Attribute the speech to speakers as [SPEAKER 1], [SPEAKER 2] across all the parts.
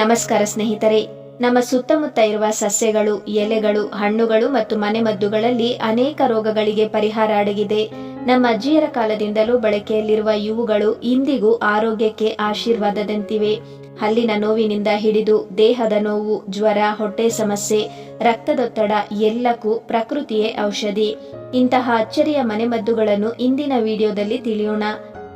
[SPEAKER 1] ನಮಸ್ಕಾರ ಸ್ನೇಹಿತರೆ, ನಮ್ಮ ಸುತ್ತಮುತ್ತ ಇರುವ ಸಸ್ಯಗಳು, ಎಲೆಗಳು, ಹಣ್ಣುಗಳು ಮತ್ತು ಮನೆಮದ್ದುಗಳಲ್ಲಿ ಅನೇಕ ರೋಗಗಳಿಗೆ ಪರಿಹಾರ ಅಡಗಿದೆ. ನಮ್ಮ ಅಜ್ಜಿಯರ ಕಾಲದಿಂದಲೂ ಬಳಕೆಯಲ್ಲಿರುವ ಇವುಗಳು ಇಂದಿಗೂ ಆರೋಗ್ಯಕ್ಕೆ ಆಶೀರ್ವಾದದಂತಿವೆ. ಹಲ್ಲಿನ ನೋವಿನಿಂದ ಹಿಡಿದು ದೇಹದ ನೋವು, ಜ್ವರ, ಹೊಟ್ಟೆ ಸಮಸ್ಯೆ, ರಕ್ತದೊತ್ತಡ ಎಲ್ಲಕ್ಕೂ ಪ್ರಕೃತಿಯೇ ಔಷಧಿ. ಇಂತಹ ಅಚ್ಚರಿಯ ಮನೆಮದ್ದುಗಳನ್ನು ಇಂದಿನ ವಿಡಿಯೋದಲ್ಲಿ ತಿಳಿಯೋಣ.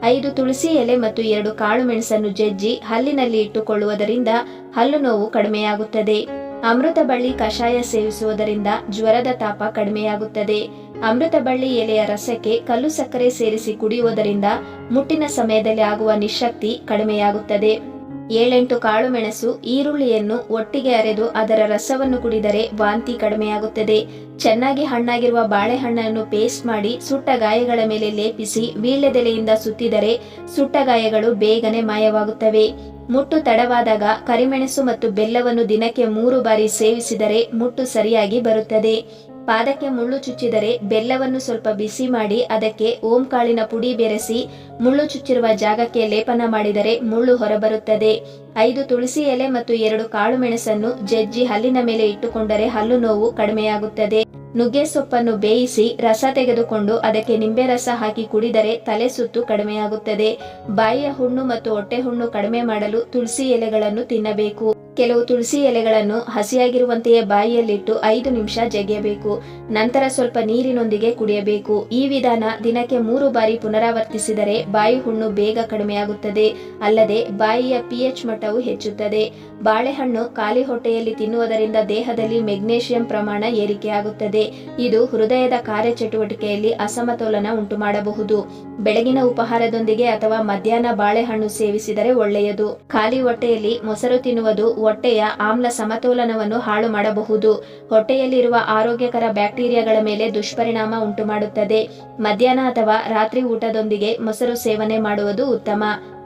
[SPEAKER 1] ಐದು ತುಳಸಿ ಎಲೆ ಮತ್ತು ಎರಡು ಕಾಳು ಮೆಣಸನ್ನು ಜಜ್ಜಿ ಹಲ್ಲಿನಲ್ಲಿ ಇಟ್ಟುಕೊಳ್ಳುವುದರಿಂದ ಹಲ್ಲು ನೋವು ಕಡಿಮೆಯಾಗುತ್ತದೆ. ಅಮೃತ ಬಳ್ಳಿ ಕಷಾಯ ಸೇವಿಸುವುದರಿಂದ ಜ್ವರದ ತಾಪ ಕಡಿಮೆಯಾಗುತ್ತದೆ. ಅಮೃತ ಬಳ್ಳಿ ಎಲೆಯ ರಸಕ್ಕೆ ಕಲ್ಲು ಸಕ್ಕರೆ ಸೇರಿಸಿ ಕುಡಿಯುವುದರಿಂದ ಮುಟ್ಟಿನ ಸಮಯದಲ್ಲಿ ಆಗುವ ನಿಶಕ್ತಿ ಕಡಿಮೆಯಾಗುತ್ತದೆ. ಏಳೆಂಟು ಕಾಳು ಮೆಣಸು, ಈರುಳ್ಳಿಯನ್ನು ಒಟ್ಟಿಗೆ ಅರೆದು ಅದರ ರಸವನ್ನು ಕುಡಿದರೆ ವಾಂತಿ ಕಡಿಮೆಯಾಗುತ್ತದೆ. ಚೆನ್ನಾಗಿ ಹಣ್ಣಾಗಿರುವ ಬಾಳೆಹಣ್ಣನ್ನು ಪೇಸ್ಟ್ ಮಾಡಿ ಸುಟ್ಟ ಗಾಯಗಳ ಮೇಲೆ ಲೇಪಿಸಿ ವೀಳ್ಯದೆಲೆಯಿಂದ ಸುತ್ತಿದರೆ ಸುಟ್ಟ ಗಾಯಗಳು ಬೇಗನೆ ಮಾಯವಾಗುತ್ತವೆ. ಮುಟ್ಟು ತಡವಾದಾಗ ಕರಿಮೆಣಸು ಮತ್ತು ಬೆಲ್ಲವನ್ನು ದಿನಕ್ಕೆ ಮೂರು ಬಾರಿ ಸೇವಿಸಿದರೆ ಮುಟ್ಟು ಸರಿಯಾಗಿ ಬರುತ್ತದೆ. ಪಾದಕ್ಕೆ ಮುಳ್ಳು ಚುಚ್ಚಿದರೆ ಬೆಲ್ಲವನ್ನು ಸ್ವಲ್ಪ ಬಿಸಿ ಮಾಡಿ ಅದಕ್ಕೆ ಓಂ ಕಾಳಿನ ಪುಡಿ ಬೆರೆಸಿ ಮುಳ್ಳು ಚುಚ್ಚಿರುವ ಜಾಗಕ್ಕೆ ಲೇಪನ ಮಾಡಿದರೆ ಮುಳ್ಳು ಹೊರಬರುತ್ತದೆ. ಐದು ತುಳಸಿ ಎಲೆ ಮತ್ತು ಎರಡು ಕಾಳು ಮೆಣಸನ್ನು ಜಜ್ಜಿ ಹಲ್ಲಿನ ಮೇಲೆ ಇಟ್ಟುಕೊಂಡರೆ ಹಲ್ಲು ನೋವು ಕಡಿಮೆಯಾಗುತ್ತದೆ. ನುಗ್ಗೆ ಸೊಪ್ಪನ್ನು ಬೇಯಿಸಿ ರಸ ತೆಗೆದುಕೊಂಡು ಅದಕ್ಕೆ ನಿಂಬೆ ರಸ ಹಾಕಿ ಕುಡಿದರೆ ತಲೆ ಸುತ್ತು ಕಡಿಮೆಯಾಗುತ್ತದೆ. ಬಾಯಿಯ ಹುಣ್ಣು ಮತ್ತು ಹೊಟ್ಟೆ ಹುಣ್ಣು ಕಡಿಮೆ ಮಾಡಲು ತುಳಸಿ ಎಲೆಗಳನ್ನು ತಿನ್ನಬೇಕು. ಕೆಲವು ತುಳಸಿ ಎಲೆಗಳನ್ನು ಹಸಿಯಾಗಿರುವಂತೆಯೇ ಬಾಯಿಯಲ್ಲಿಟ್ಟು ಐದು ನಿಮಿಷ ಜಗಿಯಬೇಕು. ನಂತರ ಸ್ವಲ್ಪ ನೀರಿನೊಂದಿಗೆ ಕುಡಿಯಬೇಕು. ಈ ವಿಧಾನ ದಿನಕ್ಕೆ ಮೂರು ಬಾರಿ ಪುನರಾವರ್ತಿಸಿದರೆ ಬಾಯಿ ಹುಣ್ಣು ಬೇಗ ಕಡಿಮೆಯಾಗುತ್ತದೆ. ಅಲ್ಲದೆ ಬಾಯಿಯ ಪಿಎಚ್ ಮಟ್ಟವು ಹೆಚ್ಚುತ್ತದೆ. ಬಾಳೆಹಣ್ಣು ಖಾಲಿ ಹೊಟ್ಟೆಯಲ್ಲಿ ತಿನ್ನುವುದರಿಂದ ದೇಹದಲ್ಲಿ ಮೆಗ್ನೇಷಿಯಂ ಪ್ರಮಾಣ ಏರಿಕೆಯಾಗುತ್ತದೆ. ಇದು ಹೃದಯದ ಕಾರ್ಯಚಟುವಟಿಕೆಯಲ್ಲಿ ಅಸಮತೋಲನ ಉಂಟು ಮಾಡಬಹುದು ಬೆಳಗಿನ ಉಪಹಾರದೊಂದಿಗೆ ಅಥವಾ ಮಧ್ಯಾಹ್ನ ಬಾಳೆಹಣ್ಣು ಸೇವಿಸಿದರೆ ಒಳ್ಳೆಯದು. ಖಾಲಿ ಹೊಟ್ಟೆಯಲ್ಲಿ ಮೊಸರು ತಿನ್ನುವುದು ಹೊಟ್ಟೆಯ ಆಮ್ಲ ಸಮತೋಲನವನ್ನು ಹಾಳು ಮಾಡಬಹುದು. ಹೊಟ್ಟೆಯಲ್ಲಿರುವ ಆರೋಗ್ಯಕರ ಬ್ಯಾಕ್ಟೀರಿಯಾಗಳ ಮೇಲೆ ದುಷ್ಪರಿಣಾಮ ಉಂಟುಮಾಡುತ್ತದೆ. ಮಧ್ಯಾಹ್ನ ಅಥವಾ ರಾತ್ರಿ ಊಟದೊಂದಿಗೆ ಮೊಸರು ಸೇವನೆ ಮಾಡುವುದು ಉತ್ತಮ.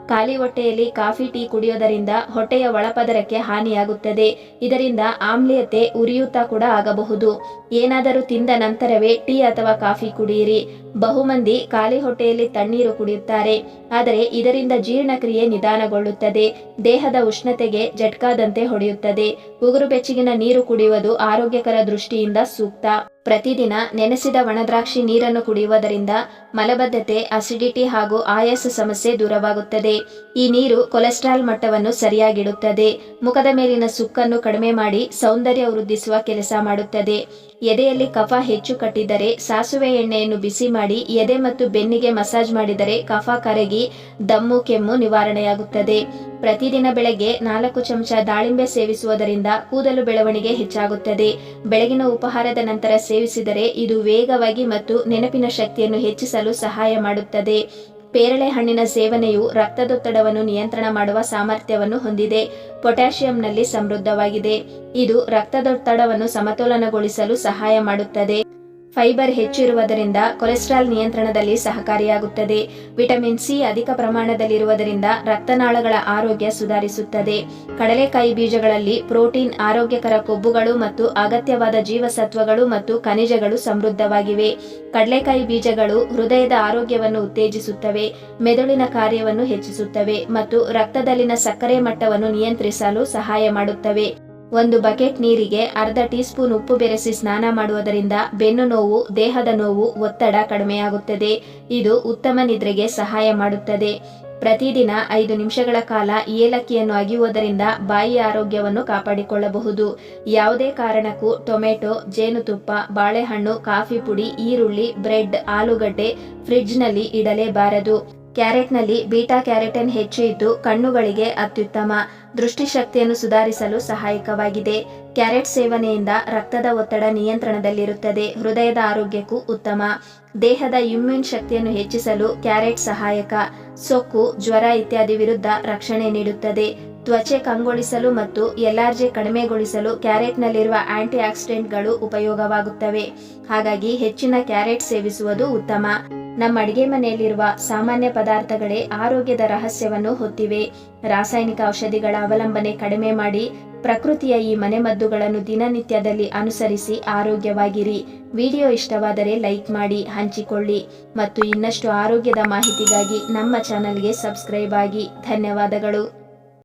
[SPEAKER 1] ಖಾಲಿ ಹೊಟ್ಟೆಯಲ್ಲಿ ಕಾಫಿ ಟೀ ಕುಡಿಯೋದರಿಂದ ಹೊಟ್ಟೆಯ ಒಳಪದರಕ್ಕೆ ಹಾನಿಯಾಗುತ್ತದೆ. ಇದರಿಂದ ಆಮ್ಲೀಯತೆ ಉರಿಯೂತ ಕೂಡ ಆಗಬಹುದು. ಏನಾದರೂ ತಿಂದ ನಂತರವೇ ಟೀ ಅಥವಾ ಕಾಫಿ ಕುಡಿಯಿರಿ. ಬಹುಮಂದಿ ಖಾಲಿ ಹೊಟ್ಟೆಯಲ್ಲಿ ತಣ್ಣೀರು ಕುಡಿಯುತ್ತಾರೆ. ಆದರೆ ಇದರಿಂದ ಜೀರ್ಣಕ್ರಿಯೆ ನಿಧಾನಗೊಳ್ಳುತ್ತದೆ. ದೇಹದ ಉಷ್ಣತೆಗೆ ಜಟ್ಕಾದಂತೆ ಹೊಡೆಯುತ್ತದೆ. ಉಗುರು ಬೆಚ್ಚಗಿನ ನೀರು ಕುಡಿಯುವುದು ಆರೋಗ್ಯಕರ ದೃಷ್ಟಿಯಿಂದ ಸೂಕ್ತ. ಪ್ರತಿದಿನ ನೆನೆಸಿದ ಒಣದ್ರಾಕ್ಷಿ ನೀರನ್ನು ಕುಡಿಯುವುದರಿಂದ ಮಲಬದ್ಧತೆ ಅಸಿಡಿಟಿ ಹಾಗೂ ಆಯಾಸ ಸಮಸ್ಯೆ ದೂರವಾಗುತ್ತದೆ. ಈ ನೀರು ಕೊಲೆಸ್ಟ್ರಾಲ್ ಮಟ್ಟವನ್ನು ಸರಿಯಾಗಿಡುತ್ತದೆ. ಮುಖದ ಮೇಲಿನ ಸುಕ್ಕನ್ನು ಕಡಿಮೆ ಮಾಡಿ ಸೌಂದರ್ಯ ವೃದ್ಧಿಸುವ ಕೆಲಸ ಮಾಡುತ್ತದೆ. ಎದೆಯಲ್ಲಿ ಕಫ ಹೆಚ್ಚು ಕಟ್ಟಿದರೆ ಸಾಸುವೆ ಎಣ್ಣೆಯನ್ನು ಬಿಸಿ ಮಾಡಿ ಎದೆ ಮತ್ತು ಬೆನ್ನಿಗೆ ಮಸಾಜ್ ಮಾಡಿದರೆ ಕಫ ಕರಗಿ ದಮ್ಮು ಕೆಮ್ಮು ನಿವಾರಣೆಯಾಗುತ್ತದೆ. ಪ್ರತಿದಿನ ಬೆಳಗ್ಗೆ ನಾಲ್ಕು ಚಮಚ ದಾಳಿಂಬೆ ಸೇವಿಸುವುದರಿಂದ ಕೂದಲು ಬೆಳವಣಿಗೆ ಹೆಚ್ಚಾಗುತ್ತದೆ. ಬೆಳಗಿನ ಉಪಹಾರದ ನಂತರ ಸೇವಿಸಿದರೆ ಇದು ವೇಗವಾಗಿ ಮತ್ತು ನೆನಪಿನ ಶಕ್ತಿಯನ್ನು ಹೆಚ್ಚಿಸಲು ಸಹಾಯ ಮಾಡುತ್ತದೆ. ಪೇರಳೆ ಹಣ್ಣಿನ ಸೇವನೆಯು ರಕ್ತದೊತ್ತಡವನ್ನು ನಿಯಂತ್ರಣ ಮಾಡುವ ಸಾಮರ್ಥ್ಯವನ್ನು ಹೊಂದಿದೆ. ಪೊಟ್ಯಾಷಿಯಂನಲ್ಲಿ ಸಮೃದ್ಧವಾಗಿದೆ. ಇದು ರಕ್ತದೊತ್ತಡವನ್ನು ಸಮತೋಲನಗೊಳಿಸಲು ಸಹಾಯ ಮಾಡುತ್ತದೆ. ಫೈಬರ್ ಹೆಚ್ಚಿರುವುದರಿಂದ ಕೊಲೆಸ್ಟ್ರಾಲ್ ನಿಯಂತ್ರಣದಲ್ಲಿ ಸಹಕಾರಿಯಾಗುತ್ತದೆ. ವಿಟಮಿನ್ ಸಿ ಅಧಿಕ ಪ್ರಮಾಣದಲ್ಲಿರುವುದರಿಂದ ರಕ್ತನಾಳಗಳ ಆರೋಗ್ಯ ಸುಧಾರಿಸುತ್ತದೆ. ಕಡಲೆಕಾಯಿ ಬೀಜಗಳಲ್ಲಿ ಪ್ರೋಟೀನ್, ಆರೋಗ್ಯಕರ ಕೊಬ್ಬುಗಳು ಮತ್ತು ಅಗತ್ಯವಾದ ಜೀವಸತ್ವಗಳು ಮತ್ತು ಖನಿಜಗಳು ಸಮೃದ್ಧವಾಗಿವೆ. ಕಡಲೆಕಾಯಿ ಬೀಜಗಳು ಹೃದಯದ ಆರೋಗ್ಯವನ್ನು ಉತ್ತೇಜಿಸುತ್ತವೆ, ಮೆದುಳಿನ ಕಾರ್ಯವನ್ನು ಹೆಚ್ಚಿಸುತ್ತವೆ ಮತ್ತು ರಕ್ತದಲ್ಲಿನ ಸಕ್ಕರೆ ಮಟ್ಟವನ್ನು ನಿಯಂತ್ರಿಸಲು ಸಹಾಯ ಮಾಡುತ್ತವೆ. ಒಂದು ಬಕೆಟ್ ನೀರಿಗೆ ಅರ್ಧ ಟೀ ಸ್ಪೂನ್ ಉಪ್ಪು ಬೆರೆಸಿ ಸ್ನಾನ ಮಾಡುವುದರಿಂದ ಬೆನ್ನು ನೋವು, ದೇಹದ ನೋವು, ಒತ್ತಡ ಕಡಿಮೆಯಾಗುತ್ತದೆ. ಇದು ಉತ್ತಮ ನಿದ್ರೆಗೆ ಸಹಾಯ ಮಾಡುತ್ತದೆ. ಪ್ರತಿದಿನ ಐದು ನಿಮಿಷಗಳ ಕಾಲ ಏಲಕ್ಕಿಯನ್ನು ಅಗಿಯುವುದರಿಂದ ಬಾಯಿ ಆರೋಗ್ಯವನ್ನು ಕಾಪಾಡಿಕೊಳ್ಳಬಹುದು. ಯಾವುದೇ ಕಾರಣಕ್ಕೂ ಟೊಮೆಟೊ, ಜೇನುತುಪ್ಪ, ಬಾಳೆಹಣ್ಣು, ಕಾಫಿ ಪುಡಿ, ಈರುಳ್ಳಿ, ಬ್ರೆಡ್, ಆಲೂಗಡ್ಡೆ ಫ್ರಿಡ್ಜ್ನಲ್ಲಿ ಇಡಲೇಬಾರದು. ಕ್ಯಾರೆಟ್ನಲ್ಲಿ ಬೀಟಾ ಕ್ಯಾರೆಟನ್ ಹೆಚ್ಚು ಇದ್ದು ಕಣ್ಣುಗಳಿಗೆ ಅತ್ಯುತ್ತಮ. ದೃಷ್ಟಿಶಕ್ತಿಯನ್ನು ಸುಧಾರಿಸಲು ಸಹಾಯಕವಾಗಿದೆ. ಕ್ಯಾರೆಟ್ ಸೇವನೆಯಿಂದ ರಕ್ತದ ಒತ್ತಡ ನಿಯಂತ್ರಣದಲ್ಲಿರುತ್ತದೆ. ಹೃದಯದ ಆರೋಗ್ಯಕ್ಕೂ ಉತ್ತಮ. ದೇಹದ ಇಮ್ಯೂನ್ ಶಕ್ತಿಯನ್ನು ಹೆಚ್ಚಿಸಲು ಕ್ಯಾರೆಟ್ ಸಹಾಯಕ. ಸೊಕ್ಕು, ಜ್ವರ ಇತ್ಯಾದಿ ವಿರುದ್ಧ ರಕ್ಷಣೆ ನೀಡುತ್ತದೆ. ತ್ವಚೆ ಕಂಗೊಳಿಸಲು ಮತ್ತು ಎಲ್ಲಾರ್ಜೆ ಕಡಿಮೆಗೊಳಿಸಲು ಕ್ಯಾರೆಟ್ನಲ್ಲಿರುವ ಆಂಟಿ ಆಕ್ಸಿಡೆಂಟ್ಗಳು ಉಪಯೋಗವಾಗುತ್ತವೆ. ಹಾಗಾಗಿ ಹೆಚ್ಚಿನ ಕ್ಯಾರೆಟ್ ಸೇವಿಸುವುದು ಉತ್ತಮ. ನಮ್ಮ ಅಡಿಗೆ ಮನೆಯಲ್ಲಿರುವ ಸಾಮಾನ್ಯ ಪದಾರ್ಥಗಳೇ ಆರೋಗ್ಯದ ರಹಸ್ಯವನ್ನು ಹೊತ್ತಿವೆ. ರಾಸಾಯನಿಕ ಔಷಧಿಗಳ ಅವಲಂಬನೆ ಕಡಿಮೆ ಮಾಡಿ ಪ್ರಕೃತಿಯ ಈ ಮನೆಮದ್ದುಗಳನ್ನು ದಿನನಿತ್ಯದಲ್ಲಿ ಅನುಸರಿಸಿ ಆರೋಗ್ಯವಾಗಿರಿ. ವಿಡಿಯೋ ಇಷ್ಟವಾದರೆ ಲೈಕ್ ಮಾಡಿ, ಹಂಚಿಕೊಳ್ಳಿ ಮತ್ತು ಇನ್ನಷ್ಟು ಆರೋಗ್ಯದ ಮಾಹಿತಿಗಾಗಿ ನಮ್ಮ ಚಾನಲ್ಗೆ ಸಬ್ಸ್ಕ್ರೈಬ್ ಆಗಿ. ಧನ್ಯವಾದಗಳು.